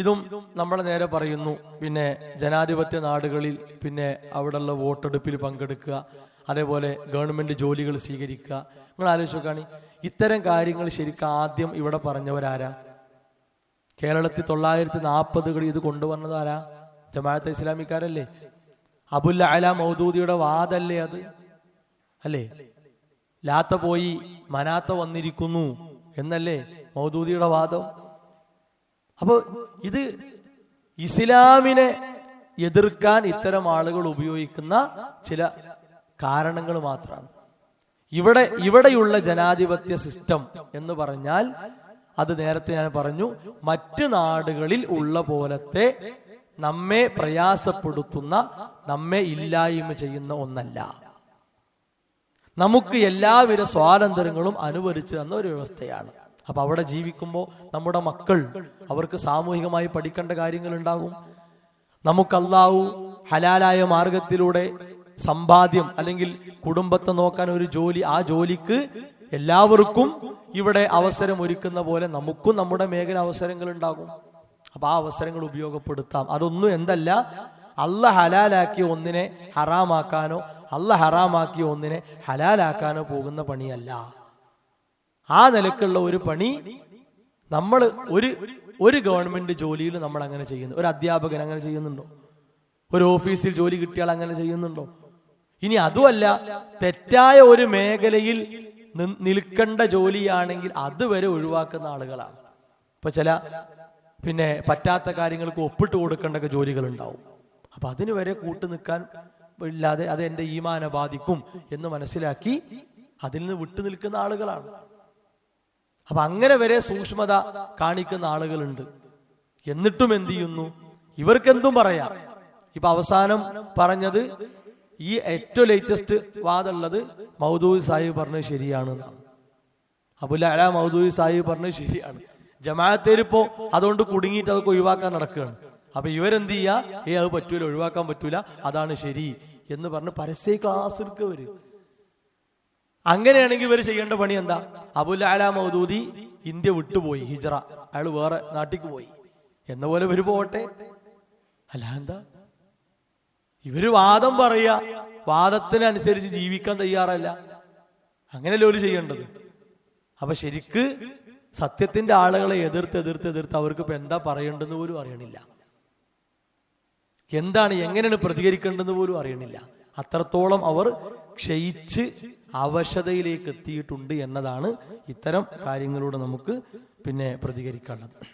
ഇതും നമ്മളെ നേരെ പറയുന്നു. പിന്നെ ജനാധിപത്യ നാടുകളിൽ പിന്നെ അവിടെയുള്ള വോട്ടെടുപ്പിൽ പങ്കെടുക്കുക. അതേപോലെ ഗവൺമെന്റ് ജോലികൾ സ്വീകരിക്കുക. നിങ്ങൾ ആലോചിച്ച് നോക്കുകയാണ് ഇത്തരം കാര്യങ്ങൾ ശരിക്കും ആദ്യം ഇവിടെ പറഞ്ഞവരാരാ? കേരളത്തിൽ തൊള്ളായിരത്തി നാൽപ്പതുകളിൽ ഇത് കൊണ്ടുവന്നതാരാ ജമാഅത്തെ ഇസ്ലാമിക്കാരല്ലേ? അബുല്ല അല മൗദൂദിയുടെ വാദല്ലേ അത്? അല്ലേ? ലാത്ത പോയി മനാത്ത വന്നിരിക്കുന്നു എന്നല്ലേ മൗദൂദിയുടെ വാദം? അപ്പൊ ഇത് ഇസ്ലാമിനെ എതിർക്കാൻ ഇത്തരം ആളുകൾ ഉപയോഗിക്കുന്ന ചില കാരണങ്ങൾ മാത്രമാണ്. ഇവിടെ ഇവിടെയുള്ള ജനാധിപത്യ സിസ്റ്റം എന്ന് പറഞ്ഞാൽ അത് നേരത്തെ ഞാൻ പറഞ്ഞു മറ്റു നാടുകളിൽ ഉള്ള പോലത്തെ നമ്മെ പ്രയാസപ്പെടുത്തുന്ന നമ്മെ ഇല്ലായ്മ ചെയ്യുന്ന ഒന്നല്ല. നമുക്ക് എല്ലാവിധ സ്വാതന്ത്ര്യങ്ങളും അനുവദിച്ചു തന്ന ഒരു വ്യവസ്ഥയാണ്. അപ്പൊ അവിടെ ജീവിക്കുമ്പോൾ നമ്മുടെ മക്കൾ അവർക്ക് സാമൂഹികമായി പഠിക്കേണ്ട കാര്യങ്ങൾ ഉണ്ടാകും. നമുക്ക് അല്ലാഹു ഹലാലായ മാർഗത്തിലൂടെ സമ്പാദ്യം അല്ലെങ്കിൽ കുടുംബത്തെ നോക്കാൻ ഒരു ജോലി ആ ജോലിക്ക് എല്ലാവർക്കും ഇവിടെ അവസരം ഒരുക്കുന്ന പോലെ നമുക്കും നമ്മുടെ മേഖല അവസരങ്ങൾ ഉണ്ടാകും. അപ്പൊ ആ അവസരങ്ങൾ ഉപയോഗപ്പെടുത്താം. അതൊന്നും എന്തല്ല അല്ല ഹലാലാക്കിയ ഒന്നിനെ ഹറാമാക്കാനോ അല്ല ഹറാമാക്കിയ ഒന്നിനെ ഹലാലാക്കാനോ പോകുന്ന പണിയല്ല. ആ നിലക്കുള്ള ഒരു പണി നമ്മൾ ഒരു ഒരു ഗവൺമെന്റ് ജോലിയിൽ നമ്മൾ അങ്ങനെ ചെയ്യുന്നു. ഒരു അധ്യാപകൻ അങ്ങനെ ചെയ്യുന്നുണ്ടോ? ഒരു ഓഫീസിൽ ജോലി കിട്ടിയാൽ അങ്ങനെ ചെയ്യുന്നുണ്ടോ? ഇനി അതുമല്ല തെറ്റായ ഒരു മേഖലയിൽ നിൽക്കേണ്ട ജോലിയാണെങ്കിൽ അതുവരെ ഒഴിവാക്കുന്ന ആളുകളാണ്. ഇപ്പൊ ചില പിന്നെ പറ്റാത്ത കാര്യങ്ങൾക്ക് ഒപ്പിട്ട് കൊടുക്കേണ്ട ജോലികൾ ഉണ്ടാവും അപ്പൊ അതിന് വരെ കൂട്ടു നിൽക്കാൻ ഇല്ലാതെ അത് എന്റെ ഈമാനെ ബാധിക്കും എന്ന് മനസ്സിലാക്കി അതിൽ നിന്ന് വിട്ടു നിൽക്കുന്ന ആളുകളാണ്. അപ്പൊ അങ്ങനെ വരെ സൂക്ഷ്മത കാണിക്കുന്ന ആളുകളുണ്ട്. എന്നിട്ടും എന്തു ചെയ്യുന്നു? ഇവർക്കെന്തും പറയാം. ഇപ്പൊ അവസാനം പറഞ്ഞത് ഈ ഏറ്റവും ലേറ്റസ്റ്റ് വാദമുള്ളത് മൗദൂദ് സാഹിബ് പറഞ്ഞത് ശരിയാണ് എന്നാണ്. അബുല അല മൗദൂദ് സാഹിബ് പറഞ്ഞത് ശരിയാണ്. ജമാഅത്തേരിപ്പോ അതുകൊണ്ട് കുടുങ്ങിയിട്ട് അതൊക്കെ ഒഴിവാക്കാൻ നടക്കുകയാണ്. അപ്പൊ ഇവരെന്ത് ചെയ്യാ ഏ അത് പറ്റൂല ഒഴിവാക്കാൻ പറ്റൂല അതാണ് ശരി എന്ന് പറഞ്ഞ് പരസ്യ ക്ലാസ് എടുക്കവര് അങ്ങനെയാണെങ്കിൽ ഇവർ ചെയ്യേണ്ട പണി എന്താ? അബുൽ മൗദൂദി ഇന്ത്യ വിട്ടുപോയി ഹിജറ. അയാൾ വേറെ നാട്ടിക്ക് പോയി. എന്ന പോലെ ഇവർ പോകട്ടെ? അല്ല എന്താ? ഇവർ വാദം പറയ വാദത്തിനനുസരിച്ച് ജീവിക്കാൻ തയ്യാറല്ല. അങ്ങനെയല്ലേ ഒരു ചെയ്യേണ്ടത്? അപ്പൊ ശരിക്ക് സത്യത്തിന്റെ ആളുകളെ എതിർത്ത് എതിർത്ത് എതിർത്ത് അവർക്ക് ഇപ്പൊ എന്താ പറയേണ്ടെന്ന് പോലും അറിയണില്ല. എന്താണ് എങ്ങനെയാണ് പ്രതികരിക്കേണ്ടെന്ന് പോലും അറിയണില്ല. അത്രത്തോളം അവർ ക്ഷയിച്ച് അവശതയിലേക്ക് എത്തിയിട്ടുണ്ട് എന്നതാണ് ഇത്തരം കാര്യങ്ങളോട് നമുക്ക് പിന്നെ പ്രതികരിക്കേണ്ടത്